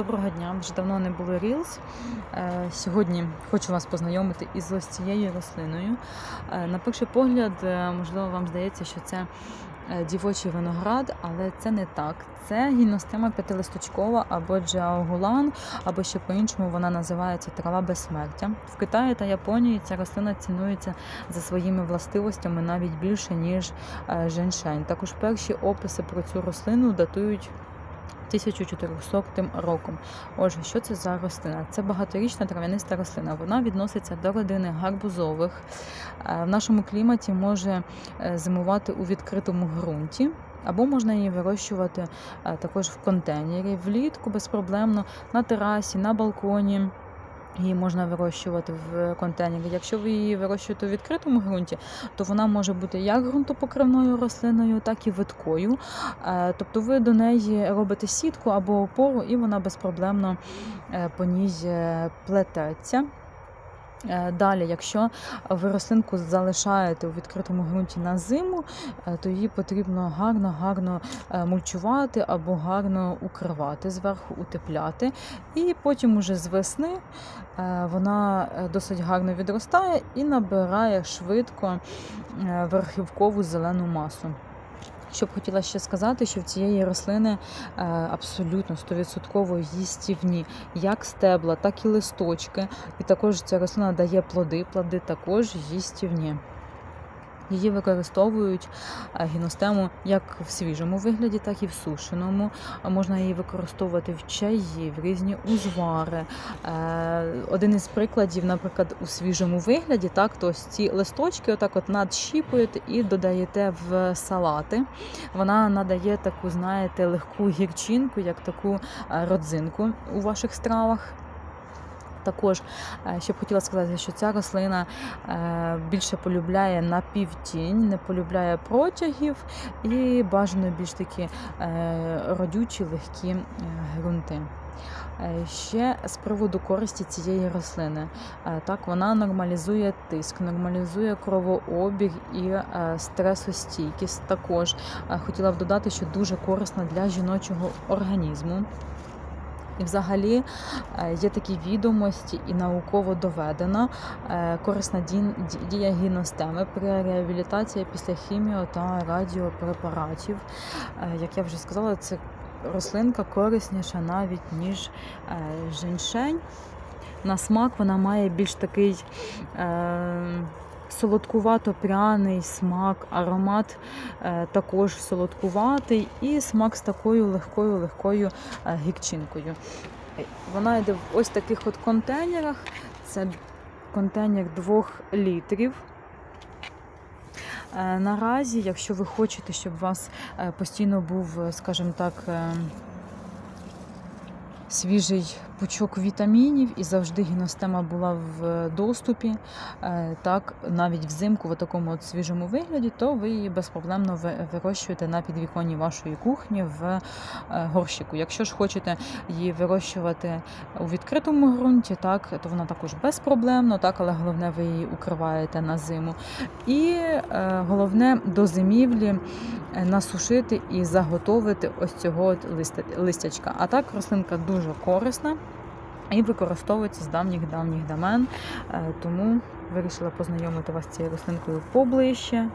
Доброго дня, вже давно не було Reels. Е, Сьогодні хочу вас познайомити із ось цією рослиною. Е, На перший погляд, е, можливо, вам здається, що це дівочий виноград, але це не так. Це гіностема п'ятилисточкова або джаогулан, або ще по-іншому вона називається трава безсмертя. В Китаї та Японії ця рослина цінується за своїми властивостями навіть більше, ніж женьшень. Також перші описи про цю рослину датують 1400 роком. Отже, що це за рослина? Це багаторічна трав'яниста рослина. Вона відноситься до родини гарбузових. Е, В нашому кліматі може е, зимувати у відкритому ґрунті. Або можна її вирощувати е, також в контейнері, влітку безпроблемно, на терасі, на балконі. Її можна вирощувати в контейнері. Якщо ви її вирощуєте у відкритому ґрунті, то вона може бути як ґрунтопокривною рослиною, так і виткою. Е, Тобто ви до неї робите сітку або опору, і вона безпроблемно е, по ній е, плететься. Е, Далі, якщо ви рослинку залишаєте у відкритому ґрунті на зиму, е, то її потрібно гарно-гарно е, мульчувати або гарно укривати, зверху утепляти. І потім уже з весни вона досить гарно відростає і набирає швидко верхівкову зелену масу. Що б хотіла ще сказати, що в цієї рослини е, абсолютно 100% їстівні, як стебла, так і листочки. І також ця рослина дає плоди, плоди також їстівні. Її використовують е, гіностему як в свіжому вигляді, так і в сушеному. Можна її використовувати в чаї, в різні узвари. Е, Один із прикладів, наприклад, у свіжому вигляді, так, то ці листочки отак от надщіпуєте і додаєте в салати. Вона надає таку, знаєте, легку гірчинку, як таку е, родзинку у ваших стравах. Також е, ще б хотіла сказати, що ця рослина е, більше полюбляє напівтінь, не полюбляє протягів і бажано більш такі е, родючі, легкі ґрунти. Ще з приводу користі цієї рослини. Так, вона нормалізує тиск, нормалізує кровообіг і стресостійкість. Також хотіла б додати, що дуже корисна для жіночого організму. І взагалі е, є такі відомості і науково доведена е, корисна дія гіностеми при реабілітації після хіміо та радіопрепаратів. Е, Як я вже сказала, це рослинка корисніша навіть ніж женьшень. На смак вона має більш такий е, солодкувато-пряний смак, аромат е, також солодкуватий, і смак з такою легкою-легкою е, гірчинкою. Е, Вона йде в ось таких от контейнерах. Це контейнер 2 літрів. Е, Наразі, якщо ви хочете, щоб у вас постійно був, скажімо так, свіжий пучок вітамінів і завжди гіностема була в доступі, е, так навіть взимку в такому от свіжому вигляді, то ви її безпроблемно ви- вирощуєте на підвіконні вашої кухні в е, горщику. Якщо ж хочете її вирощувати у відкритому ґрунті, так то вона також безпроблемно, так, але головне, ви її укриваєте на зиму. І е, головне до зимівлі е, насушити і заготовити ось цього листячка. А так рослинка дуже корисна і використовується з давніх-давніх давен. Е, Тому вирішила познайомити вас з цією рослинкою поближче.